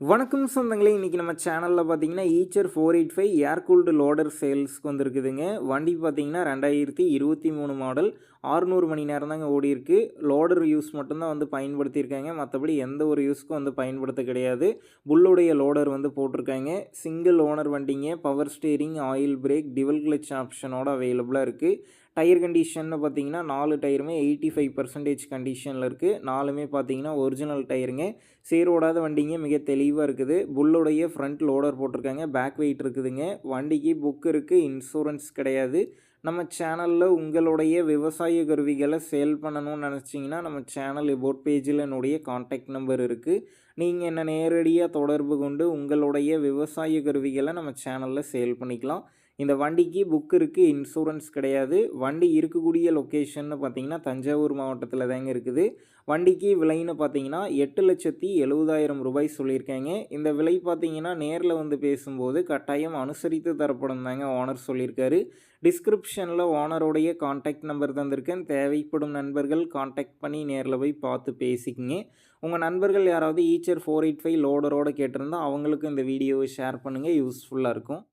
வணக்கம் சொந்தங்களே இன்றைக்கி நம்ம சேனலில் பார்த்தீங்கன்னா Eicher four eight five air cooled loader சேல்ஸ்க்கு வந்திருக்குதுங்க. வண்டி பார்த்தீங்கன்னா ரெண்டாயிரத்தி இருபத்தி மூணு மாடல் ஆறுநூறு மணி நேரம் தாங்க ஓடி இருக்குது லோடர் யூஸ் மட்டும்தான் வந்து பயன்படுத்தியிருக்காங்க. மற்றபடி எந்த ஒரு யூஸ்க்கும் வந்து பயன்படுத்த கிடையாது. புல்லுடைய லோடர் வந்து போட்டிருக்காங்க. சிங்கிள் ஓனர் வண்டிங்க. Power steering oil brake dual clutch ஆப்ஷனோட அவைலபிளாக இருக்குது டயர் கண்டிஷன்னு பார்த்தீங்கன்னா நாலு டயருமே எயிட்டி ஃபைவ் பர்சன்டேஜ் கண்டிஷனில் இருக்குது நாலுமே பார்த்தீங்கன்னா ஒரிஜினல் டயருங்க. சேரோடாத வண்டிங்க மிக தெளிவாக இருக்குது. புல்லுடைய ஃப்ரண்ட் லோடர் போட்டிருக்காங்க. பேக் வெயிட் இருக்குதுங்க. வண்டிக்கு புக் இருக்குது இன்சூரன்ஸ் கிடையாது. நம்ம சேனலில் உங்களுடைய விவசாய கருவிகளை சேல் பண்ணணும்னு நினச்சிங்கன்னா நம்ம சேனல் போட் பேஜில் என்னுடைய காண்டாக்ட் நம்பர் இருக்குது நீங்கள் என்ன நேரடியாக தொடர்பு கொண்டு உங்களுடைய விவசாய கருவிகளை நம்ம சேனலில் சேல் பண்ணிக்கலாம். இந்த வண்டிக்கு புக் இருக்குது இன்சூரன்ஸ் கிடையாது. வண்டி இருக்கக்கூடிய லொக்கேஷன்னு பார்த்தீங்கன்னா தஞ்சாவூர் மாவட்டத்தில் தாங்க இருக்குது. வண்டிக்கு விலைன்னு பார்த்தீங்கன்னா எட்டு லட்சத்தி எழுபதாயிரம் ரூபாய் சொல்லியிருக்காங்க. இந்த விலை பார்த்தீங்கன்னா நேரில் வந்து பேசும்போது கட்டாயம் அனுசரித்து தரப்படும் தாங்க ஓனர் சொல்லியிருக்காரு. டிஸ்கிரிப்ஷனில் ஓனருடைய காண்டாக்ட் நம்பர் தந்திருக்கேன். தேவைப்படும் நண்பர்கள் காண்டாக்ட் பண்ணி நேரில் போய் பார்த்து பேசிக்கிங்க. உங்கள் நண்பர்கள் யாராவது ஈச்சர் ஃபோர் எயிட் ஃபைவ் லோடரோடு கேட்டிருந்தால் அவங்களுக்கு இந்த வீடியோவை ஷேர் பண்ணுங்கள் யூஸ்ஃபுல்லாக இருக்கும்.